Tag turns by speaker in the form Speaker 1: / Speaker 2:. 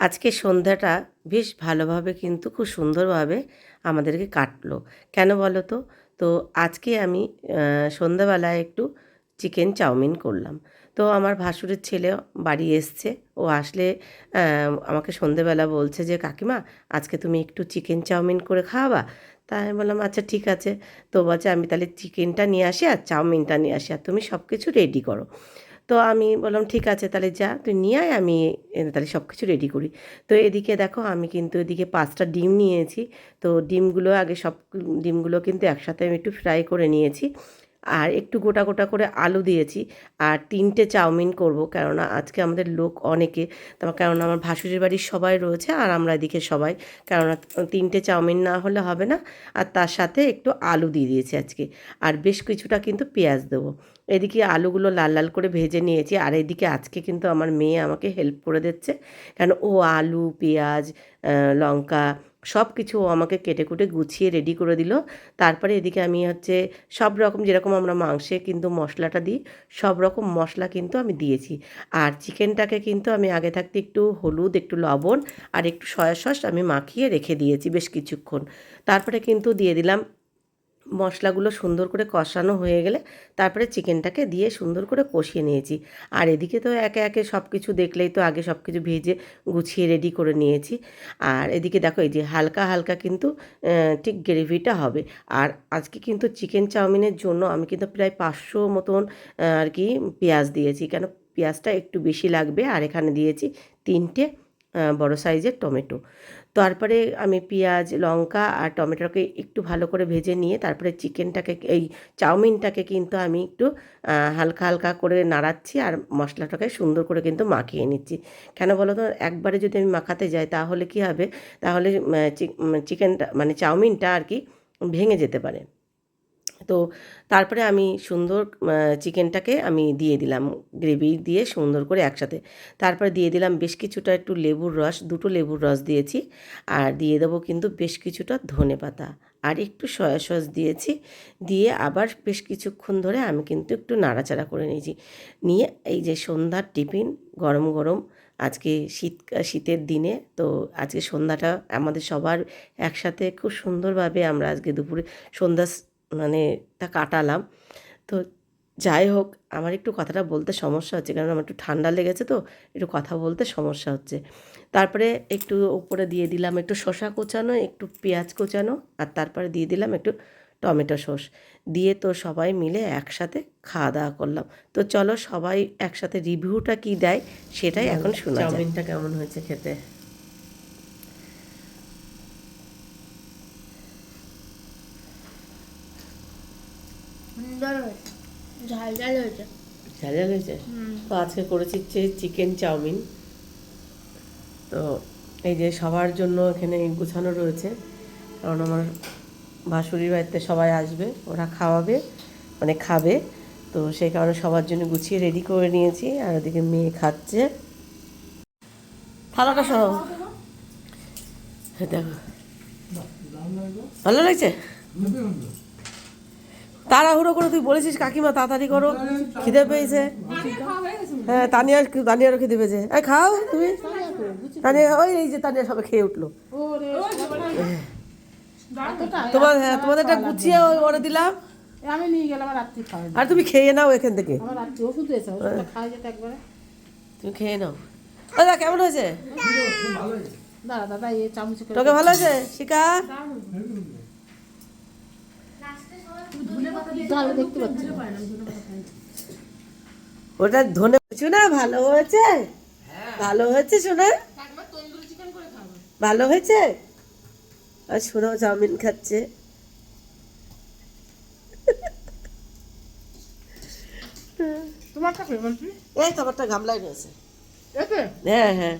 Speaker 1: আজকে সন্ধ্যাটা বেশ ভালোভাবে কিন্তু খুব সুন্দরভাবে আমাদেরকে কাটলো। কেন বলো তো? তো আজকে আমি সন্ধ্যাবেলায় একটু চিকেন চাউমিন করলাম। তো আমার ভাসুরের ছেলে বাড়ি এসছে। ও আসলে আমাকে সন্ধেবেলা বলছে যে, কাকিমা, আজকে তুমি একটু চিকেন চাউমিন করে খাওয়াবা? তাই আমি বললাম আচ্ছা ঠিক আছে। তো বলছে, আমি তাহলে চিকেনটা নিয়ে আসি আর চাউমিনটা নিয়ে আসি। আর তুমি সব কিছু রেডি করো। তো আমি বললাম, ঠিক আছে, তাহলে যা, তুই নিয়ে আয়, আমি তাহলে সব কিছু রেডি করি। তো এদিকে দেখো, আমি কিন্তু এদিকে পাঁচটা ডিম নিয়েছি। তো ডিমগুলো আগে সব, ডিমগুলো কিন্তু একসাথে আমি একটু ফ্রাই করে নিয়েছি। আর একটু গোটা গোটা করে আলু দিয়েছি আর তিনটে চাউমিন করব কেননা আজকে আমাদের লোক অনেকে তারপর কেননা আমার ভাসুরের বাড়ির সবাই রয়েছে আর আমরা এদিকে সবাই, কেননা তিনটে চাউমিন না হলে হবে না আর তার সাথে একটু আলু দিয়ে দিয়েছি আজকে আর বেশ কিছুটা কিন্তু পেঁয়াজ দেবো। এদিকে আলুগুলো লাল লাল করে ভেজে নিয়েছি আর এদিকে আজকে কিন্তু আমার মেয়ে আমাকে হেল্প করে দিচ্ছে, কেন ও আলু, পেঁয়াজ লঙ্কা সব কিছু ও আমাকে কেটে কুটে গুছিয়ে রেডি করে দিল। তারপরে এদিকে আমি হচ্ছে সব রকম যেরকম আমরা মাংসে কিন্তু মশলাটা দিই, সব রকম মশলা কিন্তু আমি দিয়েছি। আর চিকেনটাকে কিন্তু আমি আগে থাকতে একটু হলুদ, একটু লবণ আর একটু সয়া সস আমি মাখিয়ে রেখে দিয়েছি বেশ কিছুক্ষণ। তারপরে কিন্তু দিয়ে দিলাম মশলাগুলো সুন্দর করে কষানো হয়ে গেলে তারপরে চিকেনটাকে দিয়ে সুন্দর করে কষিয়ে নিয়েছি। আর এদিকে তো একে একে সব কিছু দেখলেই তো আগে সব কিছু ভেজে গুছিয়ে রেডি করে নিয়েছি। আর এদিকে দেখো এই যে হালকা হালকা কিন্তু ঠিক গ্রেভিটা হবে। আর আজকে কিন্তু চিকেন চাউমিনের জন্য আমি কিন্তু প্রায় পাঁচশো মতন আর কি পেঁয়াজ দিয়েছি। কেন? পেঁয়াজটা একটু বেশি লাগবে। আর এখানে দিয়েছি তিনটে বড় সাইজের টমেটো। তারপরে আমি পেঁয়াজ, লঙ্কা আর টমেটোকে একটু ভালো করে ভেজে নিয়ে তারপরে চিকেনটাকে, এই চাউমিনটাকে কিন্তু আমি একটু হালকা হালকা করে নাড়াচ্ছি আর মশলাটাকে সুন্দর করে কিন্তু মাখিয়ে নিচ্ছি। কেন বলো তো একবারে যদি আমি মাখাতে যাই তাহলে কি হবে? তাহলে চিকেনটা মানে চাউমিনটা আর কি ভেঙে যেতে পারে। তো তারপরে আমি সুন্দর চিকেনটাকে আমি দিয়ে দিলাম, গ্রেভি দিয়ে সুন্দর করে একসাথে। তারপরে দিয়ে দিলাম বেশ কিছুটা একটু লেবুর রস, দুটো লেবুর রস দিয়েছি। আর দিয়ে দেবো কিন্তু বেশ কিছুটা ধনে পাতা। আর একটু সয়া সস দিয়েছি, দিয়ে আবার বেশ কিছুক্ষণ ধরে আমি কিন্তু একটু নাড়াচাড়া করে নিয়েছি। নিয়ে এই যে সন্ধ্যার টিফিন, গরম গরম, আজকে শীত, শীতের দিনে, তো আজকে সন্ধ্যাটা আমাদের সবার একসাথে খুব সুন্দরভাবে আমরা আজকে দুপুরে সন্ধ্যা মানে তা কাটালাম। তো যাই হোক আমার একটু কথাটা বলতে সমস্যা হচ্ছে কারণ আমার একটু ঠান্ডা লেগেছে তো একটু কথা বলতে সমস্যা হচ্ছে। তারপরে একটু উপরে দিয়ে দিলাম একটু শসা কোচানো একটু পেঁয়াজ কোচানো আর তারপরে দিয়ে দিলাম একটু টমেটো সস। দিয়ে তো সবাই মিলে একসাথে খাওয়া দাওয়া করলাম। তো চলো সবাই একসাথে রিভিউটা কি দেয় সেটাই এখন শোনা চাউমিনটা কেমন হয়েছে খেতে?
Speaker 2: সুন্দর হয়েছে। ঝাল ঝাল হয়েছে।
Speaker 1: ঝাল ঝাল হয়েছে? তো আজকে করেছি হচ্ছে চিকেন চাউমিন। তো এই যে সবার জন্য এখানে গুছানো রয়েছে। কারণ আমার ভাসুরির বাড়িতে সবাই আসবে ওরা খাওয়াবে মানে খাবে। তো সেই কারণে সবার জন্য গুছিয়ে রেডি করে নিয়েছি আর ওদিকে মেয়ে খাচ্ছে। থালাটা সব দেখো। ভালো লাগছে। তাড়াহুড়ো করে তুই বলেছিস কাকিমা তাড়াতাড়ি করো। খিদে পেয়েছে। হ্যাঁ তানিয়ার তানিয়ারও খিদে পেয়েছে। এই খাও তুমি। তানিয়া ওই এই যে তানিয়া সবে খেয়ে উঠল। তোমার হ্যাঁ তোমাদের একটা গুছিয়ে ওই ওরে দিলাম।
Speaker 3: আমি নিয়ে গেলাম রাত্রি খাওয়া
Speaker 1: আর তুমি খেয়ে নাও এখান থেকে।
Speaker 3: রাত্রি ওষুধ এসে খাওয়া যেত একবারে।
Speaker 1: তুমি খেয়ে নাও। দাদা কেমন হয়েছে?
Speaker 3: দাদা দাদা এই চামচ
Speaker 1: তোকে ভালো হয়েছে? শিকা
Speaker 3: ডাল দেখতে পাচ্ছি না।
Speaker 1: ওটা ধনে শোনা ভালো হয়েছে? ভালো হয়েছে শোনা ভালো হয়েছে? আর শোনো চাউমিন খাচ্ছে।
Speaker 3: তোমারটা
Speaker 1: এই তো গামলায় রয়েছে। হ্যাঁ হ্যাঁ।